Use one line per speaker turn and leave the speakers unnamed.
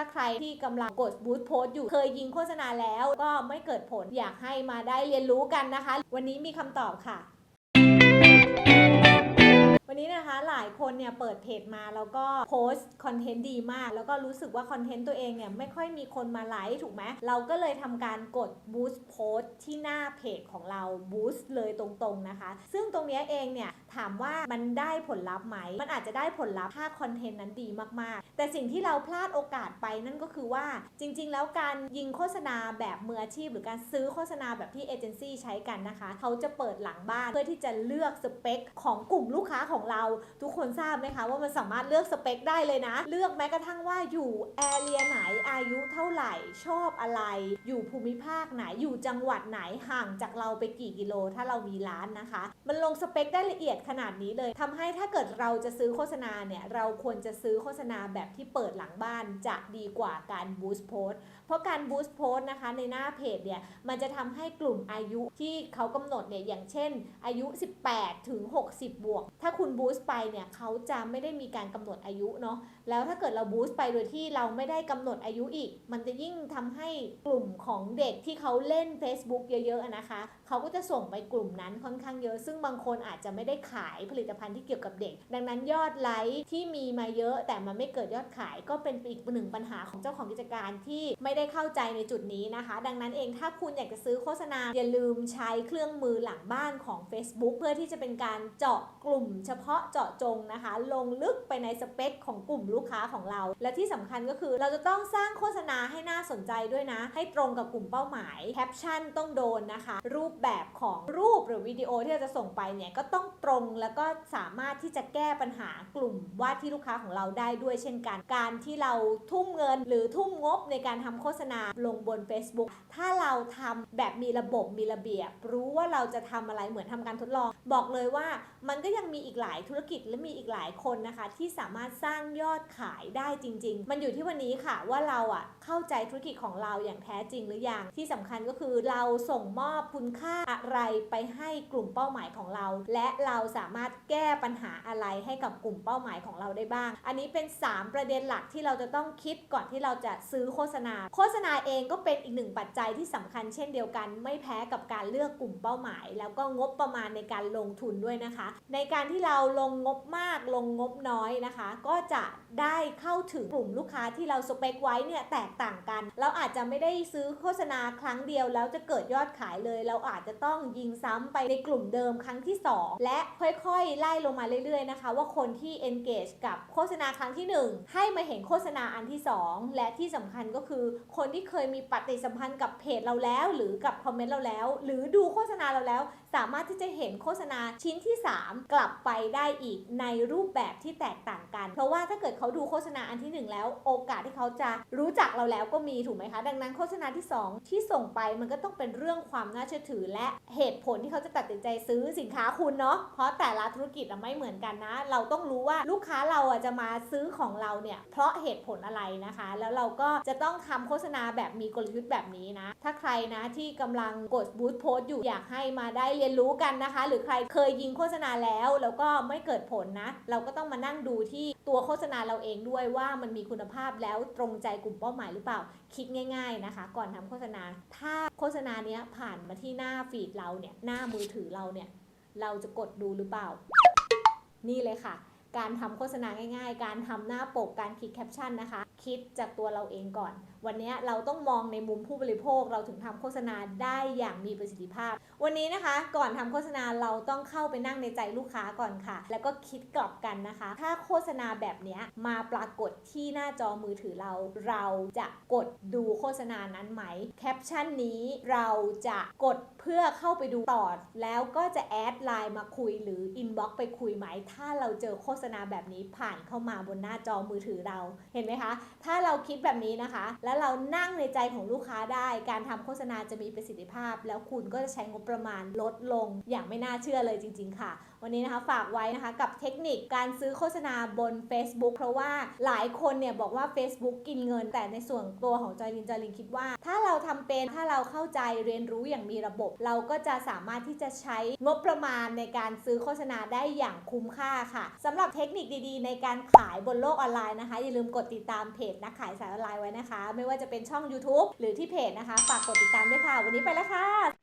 ถ้าใครที่กำลังกดบูธโพสต์อยู่เคยยิงโฆษณาแล้วก็ไม่เกิดผลอยากให้มาได้เรียนรู้กันนะคะ วันนี้มีคำตอบค่ะ วันนี้นะคะหลายคนเนี่ยเปิดเพจมาแล้วก็โพสต์คอนเทนต์ดีมาก แล้วก็รู้สึกว่าคอนเทนต์ตัวเองเนี่ยไม่ค่อยมีคนมาไลค์ถูกไหมเราก็เลยทำการกด boost post ที่หน้าเพจของเรา boost เลยตรงๆนะคะ ซึ่งตรงนี้เองเนี่ยถามว่ามันได้ผลลัพธ์ไหม มันอาจจะได้ผลลัพธ์ถ้าคอนเทนต์นั้นดีมากๆ แต่สิ่งที่เราพลาดโอกาสไปนั่นก็คือว่าจริง ๆ แล้วการยิงโฆษณาแบบมืออาชีพ หรือการซื้อโฆษณาแบบที่เอเจนซี่ใช้กันนะคะ เขาจะเปิดหลังบ้านเพื่อที่จะเลือกสเปคของกลุ่มลูกค้าของเรา ทุกคนทราบไหมคะว่ามันสามารถเลือกสเปคได้เลยนะ เลือกแม้กระทั่งว่าอยู่แอเรียไหนอายุเท่าไหร่ชอบอะไร อยู่ภูมิภาคไหนอยู่จังหวัดไหนห่างจากเราไปกี่กิโล ถ้าเรามีร้านนะคะ มันลงสเปคได้ละเอียดขนาดนี้เลยทำให้ถ้าเกิดเราจะซื้อโฆษณาเนี่ยเราควรจะซื้อโฆษณาแบบที่เปิดหลังบ้านจะดีกว่าการบูสต์โพสเพราะการบูสต์โพสนะคะในหน้าเพจเนี่ยมันจะทำให้กลุ่มอายุที่เขากำหนดเนี่ยอย่างเช่น อายุ 18 ถึง 60 บวก ถ้าคุณณบูสต์ไปเนี่ยเขาจะไม่ได้มีการกำหนดอายุเนาะแล้วถ้าเกิดเราบูสต์ไปโดยที่เราไม่ได้กำหนดอายุอีก มันจะยิ่งทำให้กลุ่มของเด็กที่เขาเล่น Facebook เยอะๆนะคะ เขาก็จะส่งไปกลุ่มนั้นค่อนข้างเยอะ ซึ่งบางคนอาจจะไม่ได้ขายผลิตภัณฑ์ที่เกี่ยวกับเด็ก ดังนั้นยอดไลค์ที่มีมาเยอะ แต่มันไม่เกิดยอดขายก็เป็นอีกหนึ่งปัญหาของเจ้าของกิจการที่ไม่ได้เข้าใจในจุดนี้นะคะ ดังนั้นเองถ้าคุณอยากจะซื้อโฆษณาอย่าลืมใช้เครื่องมือหลังบ้านของ Facebook เพื่อที่จะเป็นการเจาะกลุ่ม เฉพาะเจาะจงนะคะ ลงลึกไปในสเปคของกลุ่มลูกค้าของเรา และที่สำคัญก็คือเราจะต้องสร้างโฆษณาให้น่าสนใจด้วยนะ ให้ตรงกับกลุ่มเป้าหมายแคปชั่นต้องโดนนะคะ รูปแบบของรูปหรือวิดีโอที่เราจะส่งไปเนี่ยก็ต้องตรงแล้วก็สามารถที่จะแก้ปัญหากลุ่มว่าที่ลูกค้าของเราได้ด้วยเช่นกัน การที่เราทุ่มเงินหรือทุ่มงบในการทำโฆษณาลงบน Facebook ถ้าเราทำแบบมีระบบมีระเบียบ รู้ว่าเราจะทำอะไรเหมือนทำการทดลอง บอกเลยว่ามันก็ยังมีอีกหลายธุรกิจและมีอีกหลายคนนะคะ ที่สามารถสร้างยอดขายได้จริง ๆ มันอยู่ที่วันนี้ค่ะว่าเราอะเข้าใจธุรกิจของเราอย่างแท้จริงหรือยังที่สำคัญก็คือเราส่งมอบคุณค่าอะไรไปให้กลุ่มเป้าหมายของเรา และเราสามารถแก้ปัญหาอะไรให้กับกลุ่มเป้าหมายของเราได้บ้าง อันนี้เป็น 3 ประเด็นหลักที่เราจะต้องคิดก่อนที่เราจะซื้อโฆษณา โฆษณาเองก็เป็นอีกหนึ่งปัจจัยที่สำคัญเช่นเดียวกัน ไม่แพ้กับการเลือกกลุ่มเป้าหมาย แล้วก็งบประมาณในการลงทุนด้วยนะคะ ในการที่เราลงงบมากลงงบน้อยนะคะ ก็จะได้เข้าถึงกลุ่มลูกค้าที่เราสเปคไว้เนี่ยแตกต่างกัน เราอาจจะไม่ได้ซื้อโฆษณาครั้งเดียวแล้วจะเกิดยอดขายเลยเราอาจจะต้องยิงซ้ำไปในกลุ่มเดิมครั้งที่ 2 และค่อยๆ ไล่ลงมาเรื่อยๆนะคะ ว่าคนที่ engage กับโฆษณาครั้งที่ 1 ให้มาเห็นโฆษณาอันที่ 2 และที่สำคัญก็คือ คนที่เคยมีปฏิสัมพันธ์กับเพจเราแล้ว หรือกับคอมเมนต์เราแล้ว หรือดูโฆษณาเราแล้ว สามารถที่จะเห็นโฆษณาชิ้นที่ 3 กลับไปได้อีกในรูปแบบที่แตกต่างกัน เพราะว่าถ้าเกิดเขาดูโฆษณาอันที่ 1 แล้ว โอกาสที่เขาจะรู้จักเราแล้วก็มีถูกไหมคะ ดังนั้นโฆษณาที่ 2 ที่ส่งไปมันก็ต้องเป็นเรื่องความน่าเชื่อถือและเหตุผลที่เขาจะตัดสินใจซื้อสินค้าคุณเนาะเพราะแต่ละธุรกิจไม่เหมือนกันนะ เราต้องรู้ว่าลูกค้าเราอะจะมาซื้อของเราเนี่ยเพราะเหตุผลอะไรนะคะ แล้วเราก็จะต้องทำโฆษณาแบบมีกลยุทธ์แบบนี้นะ ถ้าใครนะที่กำลังกดบูสต์โพสต์อยู่อยากให้มาได้เรียนรู้กันนะคะ หรือใครเคยยิงโฆษณาแล้ว แล้วก็ไม่เกิดผลนะ เราก็ต้องมานั่งดูที่ตัวโฆษณาเราเองด้วยว่ามันมีคุณภาพแล้วตรงใจกลุ่มเป้าหมายหรือเปล่า คิดง่าย ๆนะคะ ก่อนทำโฆษณาถ้า โฆษณาเนี้ยผ่านมาที่หน้าฟีดเราเนี่ยหน้ามือถือเราเนี่ยเราจะกดดูหรือเปล่า นี่เลยค่ะ การทำโฆษณาง่าย ๆ การทำหน้าปกการคิดแคปชั่นนะคะ คิดจากตัวเราเองก่อนวันนี้เราต้องมองในมุมผู้บริโภคเราถึงทำโฆษณาได้อย่างมีประสิทธิภาพ วันนี้นะคะ ก่อนทำโฆษณาเราต้องเข้าไปนั่งในใจลูกค้าก่อนค่ะ แล้วก็คิดกลับกันนะคะ ถ้าโฆษณาแบบนี้มาปรากฏที่หน้าจอมือถือเรา เราจะกดดูโฆษณานั้นไหมแคปชั่นนี้เราจะกดเพื่อเข้าไปดูต่อแล้วก็จะแอดไลน์มาคุยหรืออินบ็อกไปคุยไหม ถ้าเราเจอโฆษณาแบบนี้ผ่านเข้ามาบนหน้าจอมือถือเราเห็นไหมคะ ถ้าเราคิดแบบนี้นะคะแล้วเรานั่งในใจของลูกค้าได้ การทำโฆษณาจะมีประสิทธิภาพ แล้วคุณก็จะใช้งบประมาณลดลงอย่างไม่น่าเชื่อเลยจริง ๆ ค่ะ วันนี้นะคะฝากไว้นะคะกับเทคนิคการซื้อโฆษณาบน Facebook เพราะว่าหลายคนเนี่ยบอกว่า Facebook กินเงิน แต่ในส่วนตัวของจอยลินจอยลินคิดว่า ถ้าเราทำเป็นถ้าเราเข้าใจเรียนรู้อย่างมีระบบ เราก็จะสามารถที่จะใช้งบประมาณในการซื้อโฆษณาได้อย่างคุ้มค่าค่ะสำหรับเทคนิคดีๆ ในการขายบนโลกออนไลน์นะคะ อย่าลืมกดติดตามเพจนักขายสายออนไลน์ไว้นะคะ ไม่ว่าจะเป็นช่อง YouTube หรือที่เพจนะคะฝากกดติดตามด้วยค่ะ วันนี้ไปแล้วค่ะ